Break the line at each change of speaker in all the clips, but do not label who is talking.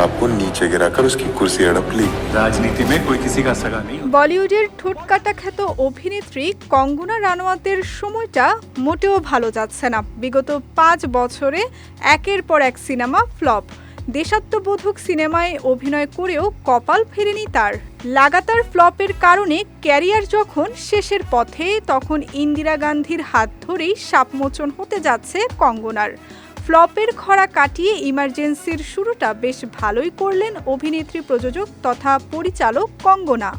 बाप को नीचे गिराकर उसकी कुर्सी हड़प ली
राजनीति में कोई किसी का सगा नहीं होता।
বলিউডের ঠোঁটকাটা খ্যাত অভিনেত্রী কঙ্গনা রানাওয়াতের সময়টা মোটেও ভালো যাচ্ছে না বিগত পাঁচ বছরে একের পর এক সিনেমা ফ্লপ দেশাত্মবোধক সিনেমায় অভিনয় করেও কপাল ফেরেনি তার লাগাতার ফ্লপের কারণে ক্যারিয়ার যখন শেষের পথে তখন ইন্দিরা গান্ধীর হাত ধরেই সাপমোচন হতে যাচ্ছে কঙ্গনার ফ্লপের খরা কাটিয়ে ইমার্জেন্সির শুরুটা বেশ ভালোই করলেন অভিনেত্রী প্রযোজক তথা পরিচালক কঙ্গনা।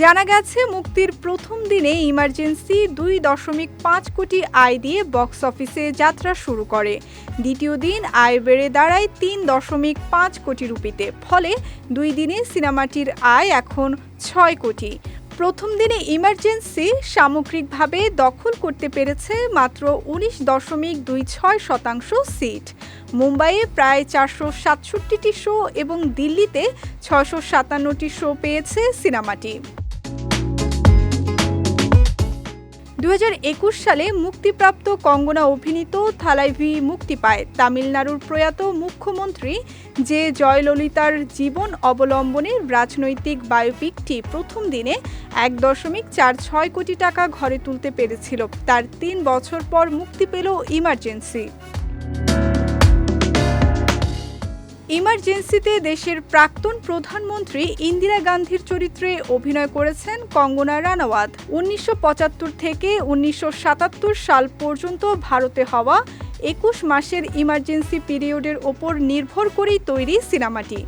জানা গেছে, মুক্তির প্রথম দিনে ইমার্জেন্সি দুই দশমিক পাঁচ কোটি আয় দিয়ে বক্স অফিসে যাত্রা শুরু করে। দ্বিতীয় দিন আয় বেড়ে দাঁড়ায় তিন দশমিক পাঁচ কোটি রুপিতে। ফলে দুই দিনে সিনেমাটির আয় এখন ছয় কোটি। প্রথম দিনে ইমার্জেন্সি সামগ্রিকভাবে দখল করতে পেরেছে মাত্র উনিশ দশমিক দুই ছয় শতাংশ সিট। মুম্বাইয়ে প্রায় চারশো সাতষট্টিটি শো এবং দিল্লিতে ছশো সাতান্নটি শো পেয়েছে সিনেমাটি। দু হাজার একুশ সালে মুক্তিপ্রাপ্ত কঙ্গনা অভিনীত থালাইভি মুক্তি পায়। তামিলনাড়ুর প্রয়াত মুখ্যমন্ত্রী যে জয়ললিতার জীবন অবলম্বনে রাজনৈতিক বায়োপিকটি প্রথম দিনে এক দশমিক চার ছয় কোটি টাকা ঘরে তুলতে পেরেছিল। তার তিন বছর পর মুক্তি পেল ইমার্জেন্সি। ইমার্জেন্সিতে দেশের প্রাক্তন প্রধানমন্ত্রী ইন্দিরা গান্ধীর চরিত্রে অভিনয় করেছেন কঙ্গনা রানাওয়াত। উনিশশো পঁচাত্তর থেকে উনিশশো সাতাত্তর সাল পর্যন্ত ভারতে হওয়া একুশ মাসের ইমার্জেন্সি পিরিয়ডের ওপর নির্ভর করেই তৈরি সিনেমাটি।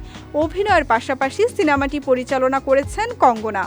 অভিনয়ের পাশাপাশি সিনেমাটি পরিচালনা করেছেন কঙ্গনা।